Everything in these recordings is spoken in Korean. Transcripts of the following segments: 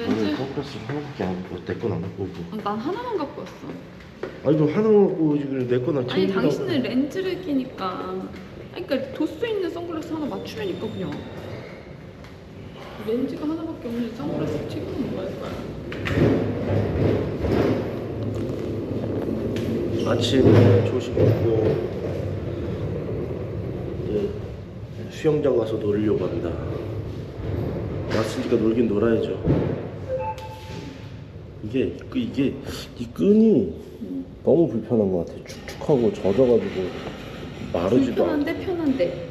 렌즈? 선글라스 하나밖에 안 갖고 내건 안 갖고 오고 아, 난 하나만 갖고 왔어. 아니 너 하나만 갖고 오지 그래 내건 안 아니 당신은 렌즈를 끼니까. 아니, 그러니까 도수 있는 선글라스 하나 맞추려니까 그냥. 렌즈가 하나밖에 없는 선글라스 지금 뭐할 거야? 아침에 조식 먹고 이제 수영장 가서 놀려고 합니다 왔으니까 놀긴 놀아야죠 이게 그 이게 이 끈이 너무 불편한 것 같아 축축하고 젖어가지고 마르지도 않고 불편한데 편한데.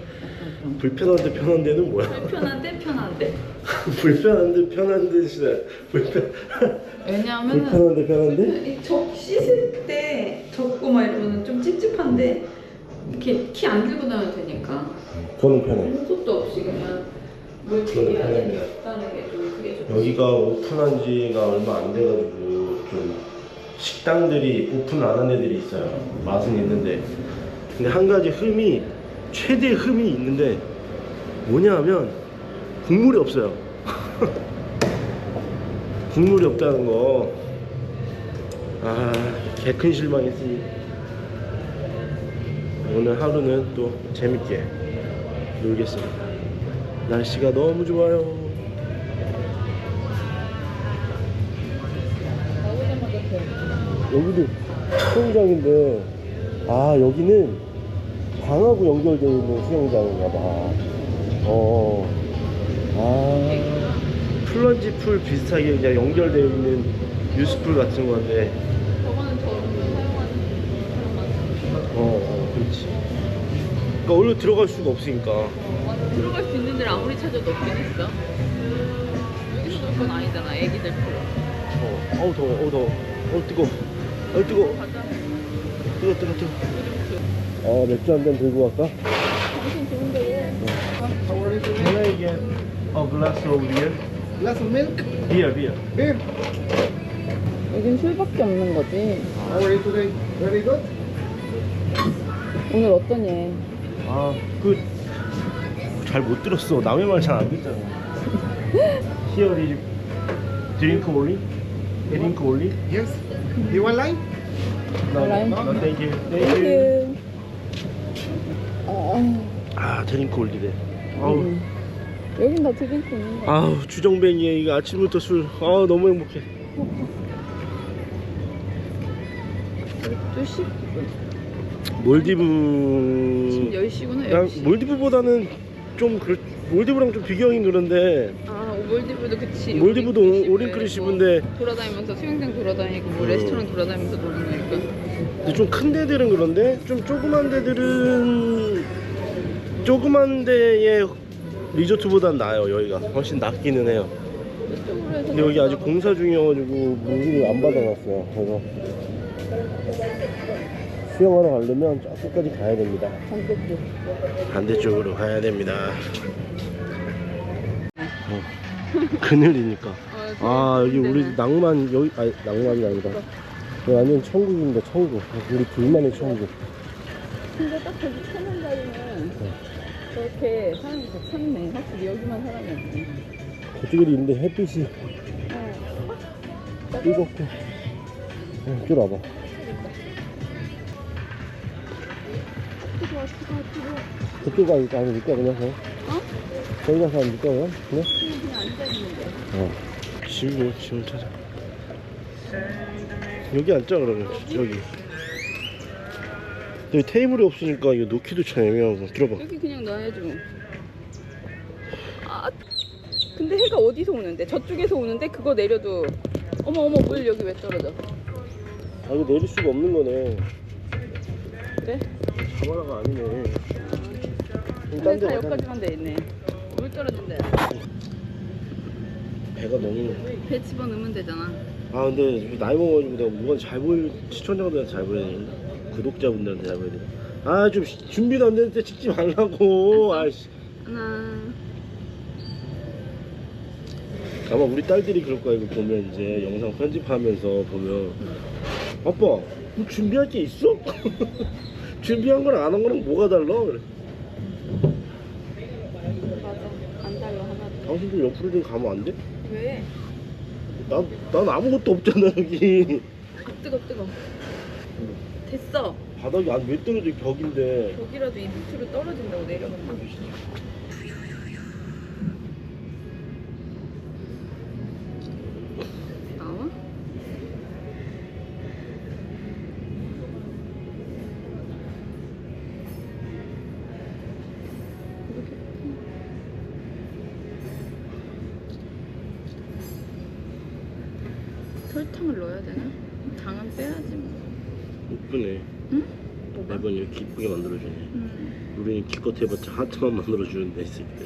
불편한데 편한 데는 뭐야? 불편한데 편한데. 불편한데 편한 데시다 불편 왜냐하면은 불편한데 편한데? 이적 씻을 때 적고 막 이러면 좀 찝찝한데 이렇게 키 안 들고 나면 되니까 그거는 편해 속도 없이 그냥 게 좀 그게 좀 여기가 오픈한 지가 얼마 안 돼가지고 좀 식당들이 오픈 안 한 애들이 있어요. 맛은 있는데. 근데 한 가지 흠이, 최대 흠이 있는데 뭐냐 하면 국물이 없어요. 국물이 없다는 거. 아, 개 큰 실망했지. 오늘 하루는 또 재밌게 놀겠습니다. 날씨가 너무 좋아요. 여기도 수영장인데 아 여기는 강하고 연결되어 있는 수영장인가 봐. 어. 아. 플런지 풀 비슷하게 그냥 연결되어 있는 유스풀 같은 건데. 어, 어 그렇지. 그러니까 원래 들어갈 수가 없으니까. 어, 들어갈 수 있는 데를 아무리 찾아도 없긴 있어. 여기서 놀 건 아니잖아, 애기들 풀. 어, 어우 더워, 어우 더워, 어우 뜨거, 어우 뜨거, 가자. 뜨거, 뜨거, 뜨거. 어 맥주 한 잔 들고 갈까? 당신 좋은데 왜? How are you today? Can I get a glass of beer? Glass of milk? Beer, beer. Here. 여긴 술밖에 없는 거지. How are you today? Very good. 오늘 어떠니? 아, 그 잘 못 들었어. 남의 말 잘 안 듣잖아. Here is drink only. Drink only. Yes. You want lime? No, Lime? no, thank you. Thank you. 땡큐. 아, 아, 드링크 올리래. 아우, 음. 여긴 다 드링크 있는 거. 아우 주정뱅이에 이거 아침부터 술. 아우 너무 행복해. 주식? 몰디브. 지금 10시구나, 그냥 10시. 몰디브보다는 좀 그, 몰디브랑 좀 비교하긴 그런데 아, 몰디브도 그치. 몰디브도 오링크리시브 오링크리시브인데 뭐 돌아다니면서 수영장 돌아다니고 뭐 음. 레스토랑 돌아다니면서 거니까. 근데 좀큰 데들은 그런데 좀 조그만 데들은 조그만 데의 리조트보단 나아요 여기가 훨씬 낫기는 해요 근데 여기 아직 공사 중이어가지고 문을 안 받아놨어요 그래서 수영하러 가려면 저쪽까지 가야 됩니다. 반대쪽. 반대쪽으로 가야 됩니다. 어, 그늘이니까. 아 여기 우리 낭만 여기 아니 낭만이 아니라 여기 완전 천국입니다 천국. 우리 둘만의 천국. 근데 딱 저기 찾는 자리는 저렇게 사람이 다 찾네. 확실히 여기만 사람이 없네. 저쪽에 있는데 햇빛이 어. 뜨겁고 어, 이쪽 와봐 뜨거워, 뜨거워, 뜨거워. 그쪽 가 아니 니까 그냥 서 어? 저기 가서 앉을까 그냥? 그냥? 그냥 그냥 앉아있는데. 어 지금 지금 찾아 여기 앉자 그러면 여기 여기 테이블이 없으니까 이거 놓기도 참 애매하고 들어봐 여기 그냥 놔야지 뭐. 아, 근데 해가 어디서 오는데? 저쪽에서 오는데 그거 내려도 어머 어머 물 여기 왜 떨어져? 아 이거 내릴 수가 없는 거네 자바라가 아니네 근데 다 여기까지만 돼 있네. 물 떨어진대. 배가 너무 배 집어 넣으면 되잖아. 아 근데 나이 먹어가지고 내가 뭐가 잘 보일 시청자분들한테 잘 보여야 되는데 구독자분들한테 잘 보여야 돼아좀 준비도 안 됐는데 찍지 말라고 아이씨 하나. 아마 우리 딸들이 그럴 거야 이거 보면 이제 영상 편집하면서 보면 아빠 뭐 준비할 게 있어? 준비한 거랑 안 한 거랑 뭐가 달라? 그래. 맞아. 안 달라 하나도. 당신도 옆으로 좀 가면 안 돼? 왜? 난, 난 아무것도 없잖아 여기 뜨거 뜨거. 됐어. 바닥이 안 왜 떨어져 벽인데 저기라도 이 밑으로 떨어진다고 내려간다. 나와? 넣어야 되나? 당은 빼야지 뭐. 이쁘네 응? 뭐가? 매번 이렇게 이쁘게 만들어주네 음. 우리는 기껏 해봤자 하트만 만들어주는데 있을 때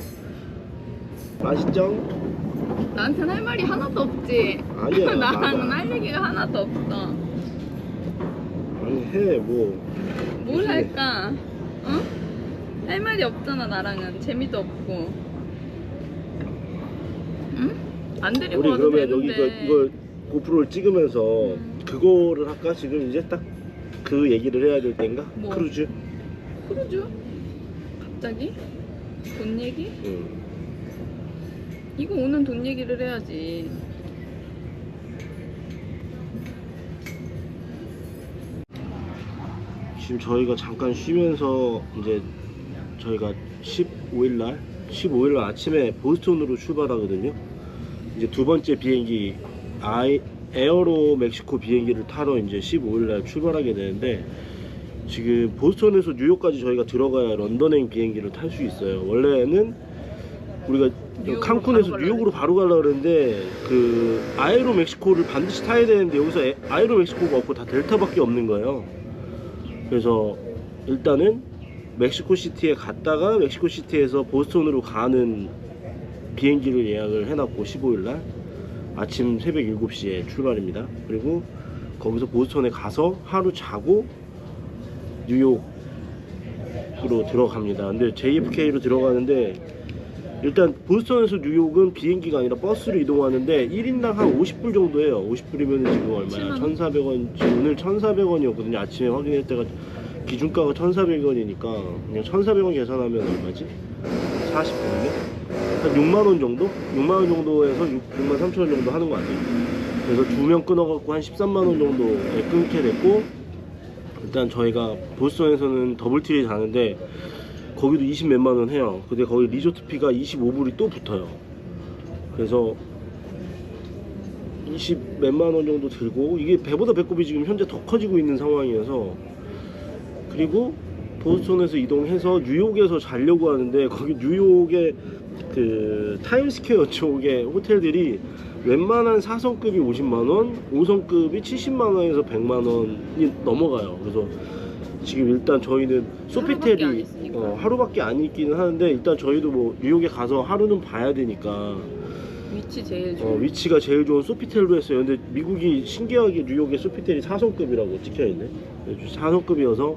맛있죠? 나한테는 할 말이 하나도 없지. 아니야 나는 맞아. 할 얘기가 하나도 없어. 아니 해 뭐 뭘 무슨 할까? 어? 할 말이 없잖아 나랑은 재미도 없고. 응? 안 데리고 우리 와도 그러면 여기 되는데. 이거, 이거 고프로를 찍으면서 음. 그거를 할까? 지금 이제 딱 그 얘기를 해야 될 때인가? 뭐? 크루즈? 크루즈? 갑자기? 돈 얘기? 응. 이거 오는 돈 얘기를 해야지. 지금 저희가 잠깐 쉬면서 이제 저희가 15일 날 15일 날 아침에 보스턴으로 출발하거든요. 이제 두 번째 비행기 아이 에어로 멕시코 비행기를 타러 이제 15일 날 출발하게 되는데 지금 보스턴에서 뉴욕까지 저희가 들어가야 런던행 비행기를 탈 수 있어요. 원래는 우리가 칸쿤에서 뉴욕으로 바로 가려고 그랬는데 그 아에로 멕시코를 반드시 타야 되는데 여기서 에- 아에로 멕시코가 없고 다 델타밖에 없는 거예요. 그래서 일단은 멕시코 시티에 갔다가 멕시코 시티에서 보스턴으로 가는 비행기를 예약을 해놨고 15일날 아침 새벽 7시에 출발입니다. 그리고 거기서 보스턴에 가서 하루 자고 뉴욕으로 들어갑니다. 근데 JFK로 들어가는데 일단 보스턴에서 뉴욕은 비행기가 아니라 버스로 이동하는데 1인당 한 50불 정도 해요. 50불이면 지금 얼마야? 7만 원? 1,400원. 지금 오늘 1,400원이었거든요. 아침에 확인할 때가 기준가가 1,400원이니까 그냥 1,400원 계산하면 얼마지? 40분이네? 한 6만 원 정도? 6만 원 정도에서 6, 6만 3천 원 정도 하는 거 아니에요? 그래서 두 명 끊어갖고 한 13만 원 정도에 끊게 됐고 일단 저희가 보스턴에서는 더블트리 자는데 거기도 20 몇만 원 해요. 근데 거기 리조트 피가 25불이 또 붙어요. 그래서 20 몇만 원 정도 들고 이게 배보다 배꼽이 지금 현재 더 커지고 있는 상황이어서 그리고 보스턴에서 이동해서 뉴욕에서 자려고 하는데 거기 뉴욕의 그 타임스퀘어 쪽에 호텔들이 웬만한 4성급이 50만 원, 5성급이 70만 원에서 100만 원이 넘어가요. 그래서 지금 일단 저희는 소피텔이. 어, 하루밖에 안 있기는 하는데 일단 저희도 뭐 뉴욕에 가서 하루는 봐야 되니까 위치 제일 어, 좋은. 위치가 제일 좋은 소피텔로 했어요. 근데 미국이 신기하게 뉴욕의 소피텔이 4성급이라고 찍혀있네. 4성급이어서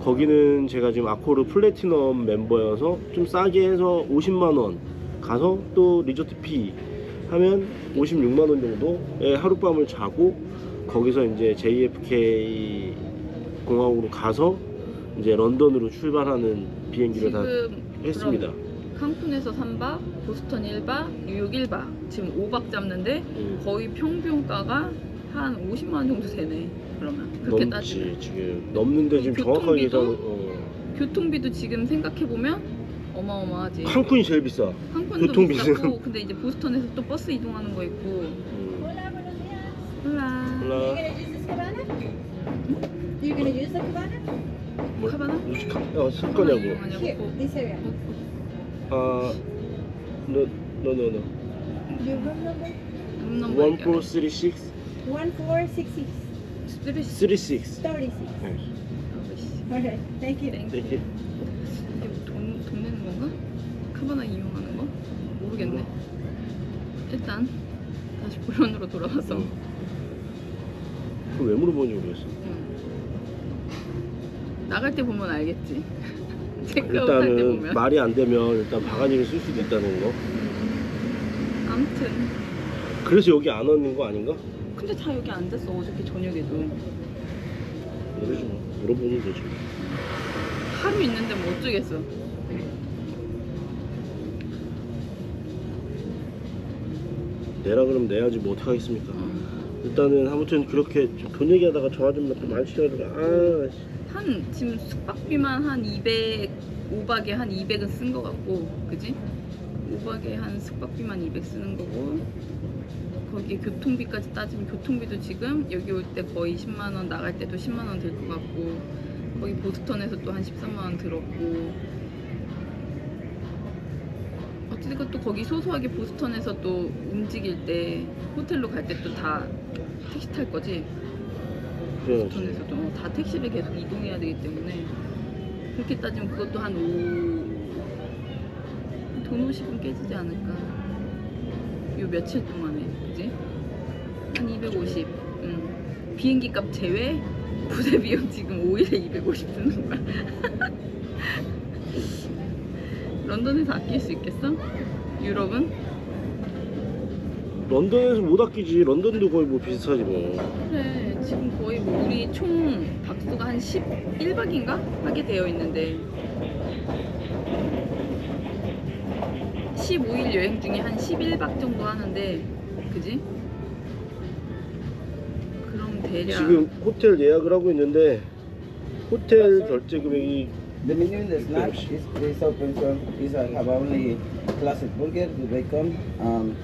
거기는 제가 지금 아코르 플래티넘 멤버여서 좀 싸게 해서 50만원 가서 또 리조트 피 하면 56만 원 정도에 하룻밤을 자고 거기서 이제 JFK 공항으로 가서 이제 런던으로 출발하는 비행기를 다 지금 했습니다. 칸쿤에서 3박, 보스턴 1박, 뉴욕 1박. 지금 5박 잡는데 음, 거의 평균가가 한 50만 원 정도 되네. 그러면 그렇게 넘지 따지면 지금 넘는데 지금 정확하게 교통비도? 어. 교통비도 지금 생각해 보면 어마어마하지. 칸쿤이 제일 비싸. 칸쿤도 교통비는? 비싸고 근데 이제 보스턴에서 또 버스 이동하는 거 있고. 음. 몰라. 몰라. You're gonna use the cabana? 뭐, 카바나? 뭐지? 카, 어, 쓸 거냐고. 이용하냐고. Here, this area. 아, no, no, no, no. Your room number? 룸 넘버 One 얘기하네. four three six One four six six 스트레스. three six. thirty six. 네. Alright, thank you. 땡. 이 카바나 이용하는 거? 모르겠네. 일단 다시 본론으로 돌아와서. 응. 그걸 왜 물어보는지 모르겠어. 응. 나갈 때 보면 알겠지. 체크아웃 할 때 일단은 보면. 말이 안 되면 일단 바가지를 쓸 수도 있다는 거. 아무튼. 그래서 여기 안 왔는 거 아닌가? 근데 다 여기 앉았어 어저께 저녁에도. 모르지 뭐. 물어보는 거지. 하루 있는데 뭐 어쩌겠어. 내라 그러면 내야지 뭐 어떡하겠습니까 어. 일단은 아무튼 그렇게 좀돈 얘기하다가 저 아줌마 또 만취해가지고 아 씨. 한 지금 숙박비만 한 200, 5박에 한 200은 쓴것 같고, 그지? 5박에 한 숙박비만 200 쓰는 거고, 거기 교통비까지 따지면 교통비도 지금 여기 올 때 거의 10만 원, 나갈 때도 10만 원들것 같고, 거기 보스턴에서 또 한 13만 원 들었고, 어쨌든 또 거기 소소하게 보스턴에서 또 움직일 때 호텔로 갈 때 또 다 택시 탈 거지? 보스턴에서도 다 택시를 계속 이동해야 되기 때문에 그렇게 따지면 그것도 한 5... 돈 50은 깨지지 않을까 요 며칠 동안에 그지? 한 250. 응. 비행기 값 제외 부대 비용 지금 5일에 250 드는 거야. 런던에서 아낄 수 있겠어? 유럽은? 런던에서 못 아끼지 런던도 거의 뭐 비슷하지 뭐 그래 지금 거의 뭐 우리 총 박수가 한 11박인가 하게 되어 있는데 15일 여행 중에 한 11박 정도 하는데 그지? 그럼 대략 지금 호텔 예약을 하고 있는데 호텔 결제 금액이 The menu in the snack is pretty self-consumed. Is uh, have only classic burger with bacon, um,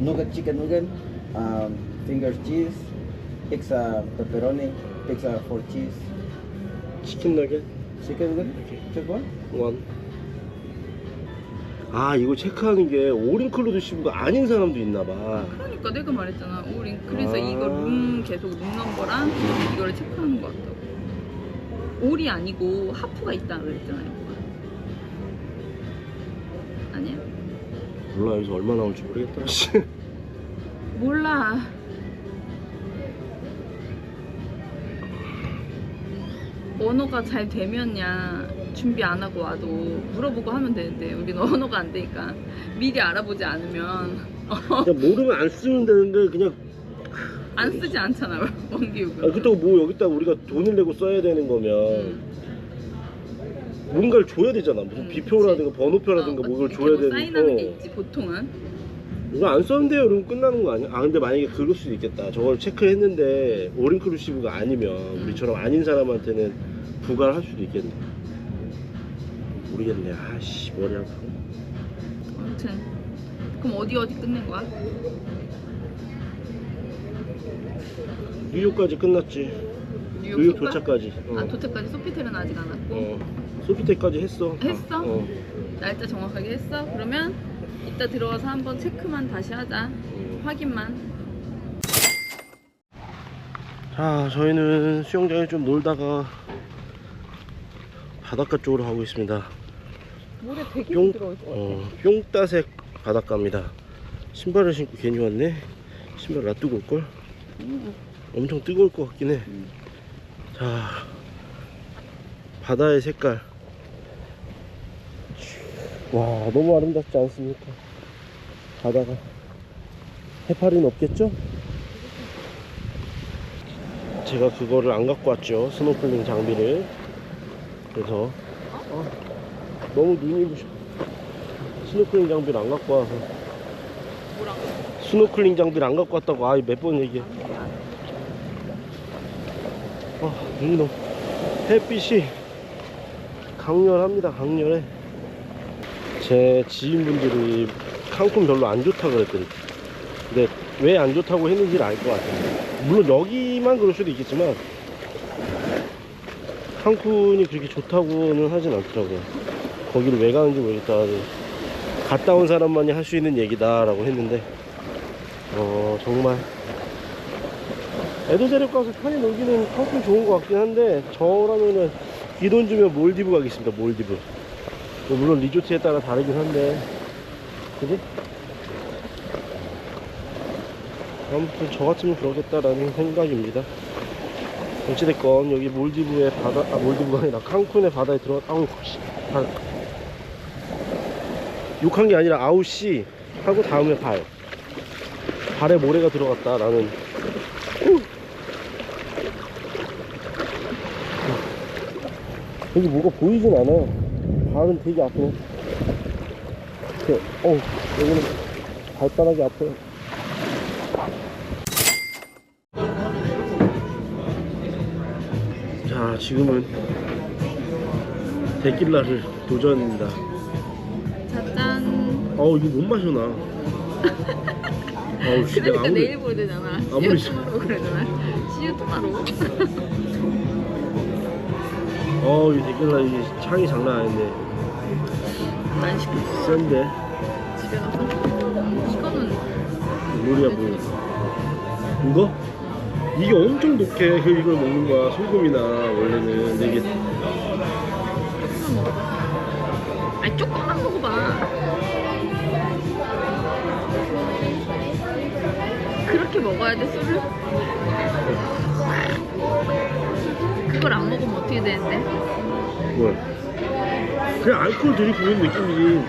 nugget chicken nugget, um, fingers cheese, pizza pepperoni, pizza for cheese, 치킨 너겟 chicken nugget, check one. 원. 아 이거 체크하는 게 올인클루드 시브가 아닌 사람도 있나 봐. 그러니까 내가 말했잖아 우린 그래서 아. 이거 룸 계속 룸 넘버랑 이거를 체크하는 것 같다고 올이 아니고 하프가 있다 그랬잖아요 아니야? 몰라 여기서 얼마 나올지 모르겠다. 씨. 몰라. 언어가 잘 되면야 준비 안 하고 와도 물어보고 하면 되는데 우리는 언어가 안 되니까 미리 알아보지 않으면 어, 그냥 모르면 안 쓰면 되는데 그냥 안 쓰지 않잖아 아 원기욱은. 그렇다고 뭐 여기다 우리가 돈을 내고 써야 되는 거면 음. 뭔가를 줘야 되잖아. 무슨 음, 비표라든가 번호표라든가 어, 뭘 이렇게 줘야 뭐 되는 사인하는 게 거. 있지 보통은. 이거 안 썼는데요, 그러면 끝나는 거 아니야? 아 근데 만약에 그럴 수도 있겠다. 저걸 체크했는데 올인클루시브가 아니면 우리처럼 아닌 사람한테는 부과를 할 수도 있겠네. 모르겠네. 아씨 머리 아파. 아무튼 그럼 어디 어디 끝낸 거야? 뉴욕까지 끝났지. 뉴욕, 뉴욕 소파? 도착까지. 어. 아 도착까지 소피텔은 아직 안 왔고. 어. 소피텔까지 했어. 다. 했어? 어. 날짜 정확하게 했어? 그러면 이따 들어가서 한번 체크만 다시 하자. 음. 확인만. 자, 저희는 수영장에 좀 놀다가 바닷가 쪽으로 가고 있습니다. 물에 되게 뿅, 것 같아. 어, 뿅따색 바닷가입니다. 신발을 신고 괜히 왔네. 신발 놔두고 올걸? 음. 엄청 뜨거울 것 같긴 해. 음. 자, 바다의 색깔. 와, 너무 아름답지 않습니까? 바다가. 해파리는 없겠죠? 제가 그거를 안 갖고 왔죠. 스노클링 장비를. 그래서, 어, 너무 눈이 부셔. 스노클링 장비를 안 갖고 와서. 스노클링 장비를 안 갖고 왔다고, 아이, 몇 번 얘기해. 아, 눈이 햇빛이 강렬합니다. 강렬해. 제 지인분들이 칸쿤 별로 안 좋다 그랬더니 근데 왜 안 좋다고 했는지를 알 것 같아요. 물론 여기만 그럴 수도 있겠지만 칸쿤이 그렇게 좋다고는 하진 않더라고요. 거기를 왜 가는지 모르겠다. 갔다 온 사람만이 할 수 있는 얘기다라고 했는데 어 정말 애들 데리고 가서 편히 놀기는 칸쿤 좋은 것 같긴 한데 저라면은 이 돈 주면 몰디브 가겠습니다 몰디브 뭐 물론 리조트에 따라 다르긴 한데 그지? 아무튼 저 같으면 그러겠다라는 생각입니다 어찌됐건 여기 몰디브의 바다 아 몰디브가 아니라 칸쿤의 바다에 들어가 아우 씨 발. 욕한 게 아니라 아웃이 하고 다음에 발. 발에 모래가 들어갔다 라는. 여기 뭐가 보이진 않아. 발은 되게 아프네 이렇게 어 여기는 발바닥이 아파요. 자 지금은 데킬라를 도전입니다. 어우 이거 못 마셔 나 어우 씨 내가 그러니까 아무리 내일 보야 되잖아. 아무리 시우토마로 그러잖아. 시우토마로. 어우 이 데킬라 이게 향이 장난 아닌데 난 시켰어. 센데 집에 가서. 이거는 물이야 물 이거? 이게 엄청 독해 그 이걸 먹는 거야 소금이나 원래는 근데 이게 먹어야 돼 술을? 그걸 안 먹으면 어떻게 되는데? 뭘 그냥 알코올 들이부는 느낌이지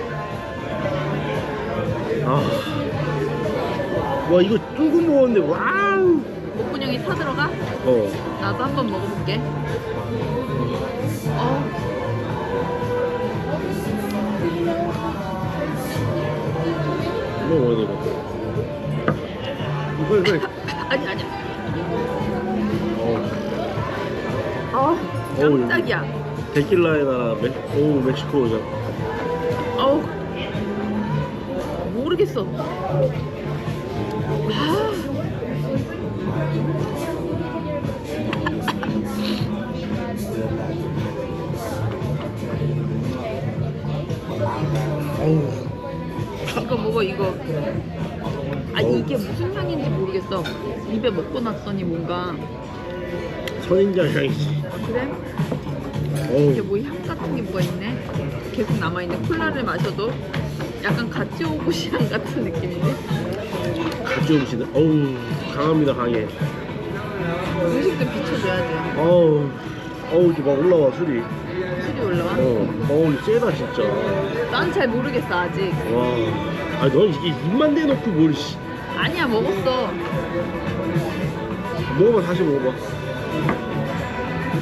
아와 이거 조금 먹었는데 와우 목근형이 타들어가? 어 나도 한번 먹어볼게. 어, 이거 먹어야 돼 이거 이거 이거 아니 아니야. 어 아, 어우, 깜짝이야. 데킬라의 나라 멕, 오 멕시코죠 어우, 모르겠어. 아, 어우 이거 먹어 이거. 이게 무슨 향인지 모르겠어. 입에 먹고 났더니 뭔가 선인장 향이지 그래? 이게 어우 뭐 향 같은 게 뭐가 있네? 계속 남아있네. 콜라를 마셔도 약간 가찌오고 시 향 같은 느낌인데? 가져오시네 어우 강합니다 강해 음식도 비춰줘야지. 어우 어우 이제 막 올라와 술이 술이 올라와? 어 어우 세다 진짜 난 잘 모르겠어 아직. 와 아니 넌 이게 입만 대놓고 뭘 씨. 아니야 먹었어. 먹어봐 다시 먹어봐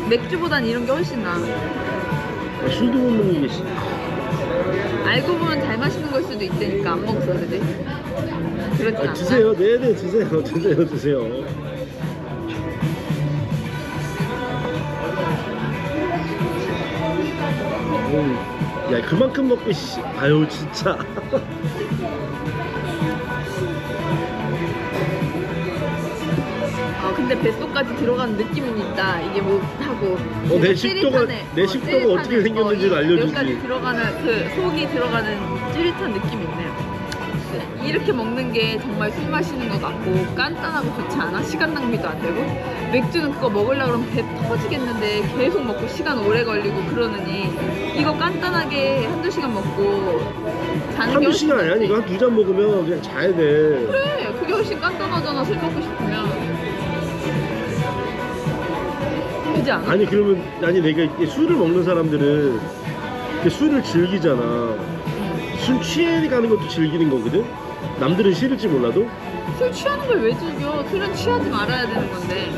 맥주보단 이런 게 훨씬 나아. 아, 술도 못 먹는 게 씨. 알고 보면 잘 마시는 걸 수도 있다니까 안 먹어서 그지? 그렇진 아, 않나? 드세요 네네 드세요 드세요 드세요 어우, 야 그만큼 먹고 씨 아유 진짜 근데 뱃속까지 들어가는 느낌은 있다. 이게 뭐 하고. 어, 내 계속 식도가-. 내 어, 식도가. 어떻게 생겼는지를 어, 이- 알려주지. 여기까지 들어가는 그 속이 들어가는 찌릿한 느낌이 있네요. 이렇게 먹는 게 정말 술 마시는 것 같고 간단하고 좋지 않아? 시간 낭비도 안 되고 맥주는 그거 먹으려고 그러면 배 터지겠는데 계속 먹고 시간 오래 걸리고 그러느니 이거 간단하게 한두 시간 먹고 자는 게 한두 훨씬 시간 아니야 낫지. 이거 한 두 잔 먹으면 그냥 자야 돼 그래 그게 훨씬 간단하잖아 술 먹고 싶으면 그지 않아? 아니 그러면 아니 내가 이게 술을 먹는 사람들은 이렇게 술을 즐기잖아. 술 취해 가는 것도 즐기는 거거든? 남들은 싫을지 몰라도? 술 취하는 걸 왜 즐겨? 술은 취하지 말아야 되는 건데.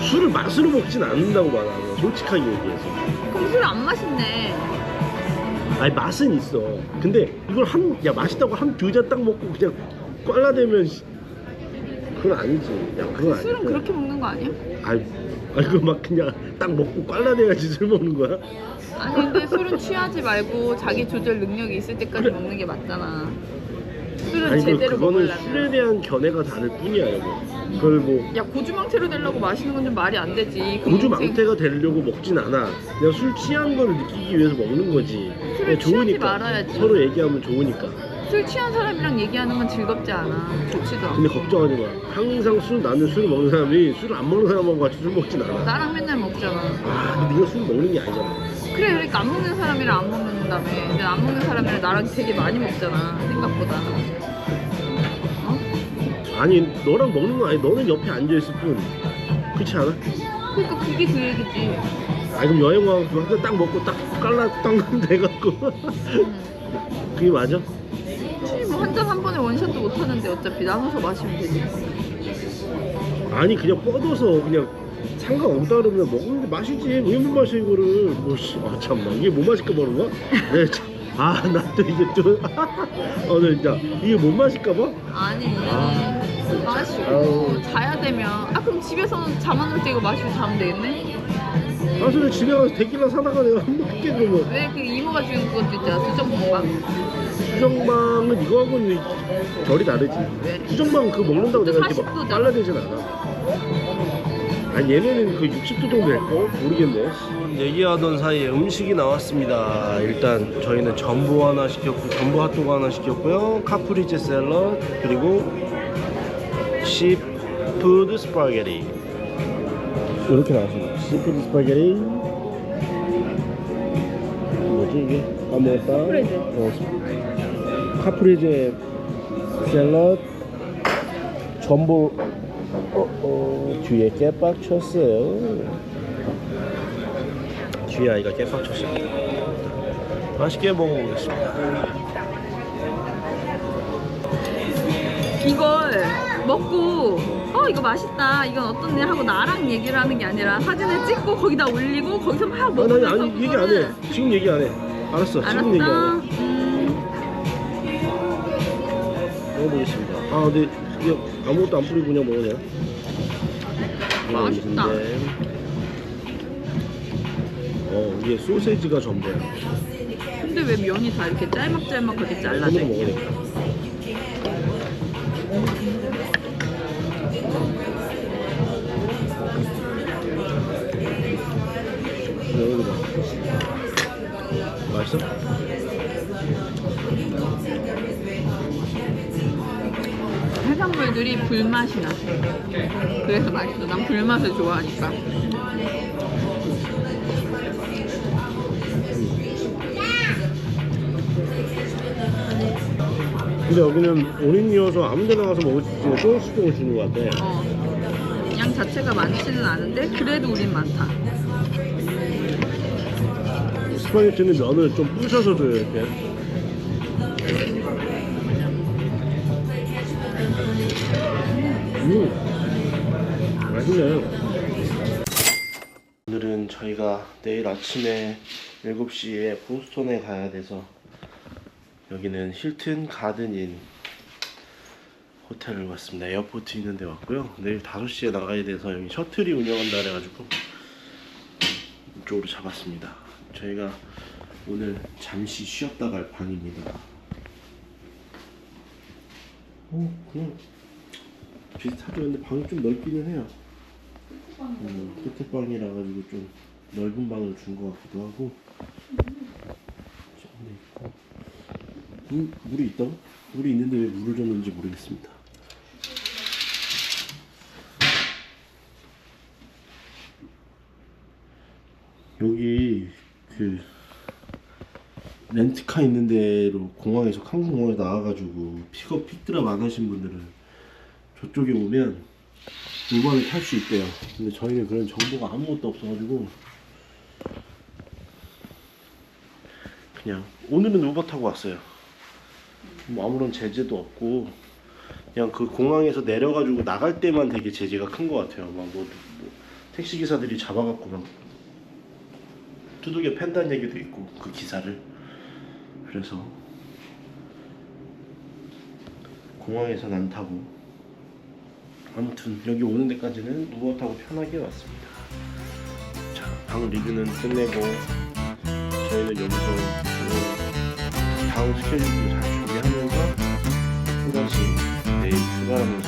술을 맛으로 먹진 않는다고 봐 나는. 솔직하게 얘기해서. 그럼 술 안 마신대 아니 맛은 있어. 근데 이걸 한 야 맛있다고 한 두 잔 딱 먹고 그냥 꽐라대면 씨, 그건 아니지. 야 그건 아니야. 술은 그렇게 먹는 거 아니야? 아이 아이 그막 그냥 딱 먹고 꽐라대야지 술 먹는 거야? 아니 근데 술은 취하지 말고 자기 조절 능력이 있을 때까지 그래. 먹는 게 맞잖아. 술은 아니 그, 제대로 그거는 먹으려면. 술에 대한 견해가 다를 뿐이야 여보 그걸 뭐. 야 고주망태로 되려고 마시는 건 좀 말이 안 되지. 고주 그럼 망태가 되려고 먹진 않아. 그냥 술 취한 거를 느끼기 위해서 먹는 거지. 술을 그냥 취하지 좋으니까. 말아야지. 서로 얘기하면 좋으니까 술 취한 사람이랑 얘기하는 건 즐겁지 않아. 좋지도 않아 근데 걱정하지 마 항상 술 나는 술 먹는 사람이 술안 먹는 사람하고 같이 술 먹진 않아. 나랑 맨날 먹잖아. 아 근데 네가 술 먹는 게 아니잖아. 그래 그러니까 안 먹는 사람이랑 안 먹는다며 근데 안 먹는 사람이랑 나랑 되게 많이 먹잖아 생각보다. 어? 아니 너랑 먹는 거 아니 너는 옆에 앉아 있을 뿐. 그렇지 않아? 그러니까 그게 그 얘기지. 아니 그럼 여행 와서 한잔 딱 먹고 딱 깔라 땅 돼갖고. 음. 그게 맞아? 뭐한 잔 한 번에 원샷도 못 하는데 어차피 나눠서 마시면 되지 아니 그냥 뻗어서 그냥 상관없다 그러면 먹는데 마시지. 왜 못 마셔 이거를? 뭐씨 아 참나 이게 못 마실까 봐 그런가? 네, 아나 또 이게 또어나 진짜 이게 못 마실까 봐? 아니 아. 마시고 자야 되면. 아 그럼 집에서는 잠안 올 때 이거 마시고 자면 되겠네? 아 근데 집에 가서 데킬라 사다가 내가 한번 할게 그러면. 왜 그 이모가 주는 그것도 있잖아. 수정먹방 수정방은 이거하고는 결이 다르지 왜? 수정방 그거 먹는다고 내가 이렇게 막 40도 잖아. 빨라지진 않아 아니 얘네는 그 60도 정도 될걸? 모르겠네 얘기하던 사이에 음식이 나왔습니다 일단 저희는 전부 하나 시켰고 전부 핫도그 하나 시켰고요 카프리제 샐러드 그리고 시푸드 스파게티 이렇게 나왔습니다 시푸드 스파게티 뭐지 이게? 까먹었다 카프레제. 어, 카프리제 샐러드 전부 어, 어, 뒤에 깨빡 쳤어요. 뒤에 아이가 깨빡 쳤습니다 맛있게 먹어보겠습니다. 이걸 먹고 어 이거 맛있다. 이건 어떻네? 하고 나랑 얘기를 하는 게 아니라 사진을 찍고 거기다 올리고 거기서 막 아니 먹으면서 아니 아니 얘기 안해. 지금 얘기 안해. 알았어. 지금 얘기 알았어. 안해 아 근데 그냥 아무것도 안 뿌리고 그냥 먹으냐 이거 맛있다. 어 이게 소세지가 전부야 근데 왜 면이 다 이렇게 짤막짤막하게 잘라져 손으로 먹으니까 여기 봐 맛있어? 해산물들이 불맛이 나. 그래서 맛있어. 난 불맛을 좋아하니까. 근데 여기는 올인이어서 아무 데나 가서 먹을 수 있는 조금씩 조금씩 주는 것 같아. 어. 양 자체가 많지는 않은데 그래도 우린 많다. 스파게티는 면을 좀 부셔서 줘요 이렇게 음 맛있네 오늘은 저희가 내일 아침에 7시에 보스턴에 가야 돼서 여기는 힐튼 가든인 호텔을 왔습니다 에어포트 있는 데 왔고요 내일 5시에 나가야 돼서 여기 셔틀이 운영한다 그래가지고 이쪽으로 잡았습니다. 저희가 오늘 잠시 쉬었다 갈 방입니다. 어, 그냥 비슷하죠. 근데 방이 좀 넓기는 해요. 음, 끝에 방이라 가지고 좀 넓은 방을 준 것 같기도 하고. 저기 있고. 물, 물이 있다고? 물이 있는데 왜 물을 줬는지 모르겠습니다. 여기 그 렌트카 있는 데로 공항에서 항공공항에 나와가지고 픽업 픽드랍 안 하신 분들은 저쪽에 오면 우버를 탈수 있대요. 근데 저희는 그런 정보가 아무것도 없어가지고 그냥 오늘은 우버 타고 왔어요. 뭐 아무런 제재도 없고 그냥 그 공항에서 내려가지고 나갈 때만 되게 제재가 큰 것 같아요. 막뭐 택시 기사들이 잡아갖고 막 두들겨 팬다는 얘기도 있고 그 기사를 그래서 공항에선 안 타고 아무튼 여기 오는 데까지는 타고 편하게 왔습니다. 자 방 리뷰는 끝내고 저희는 여기서 다음 스케줄도 잘 준비하면서 또다시 내일 출발하는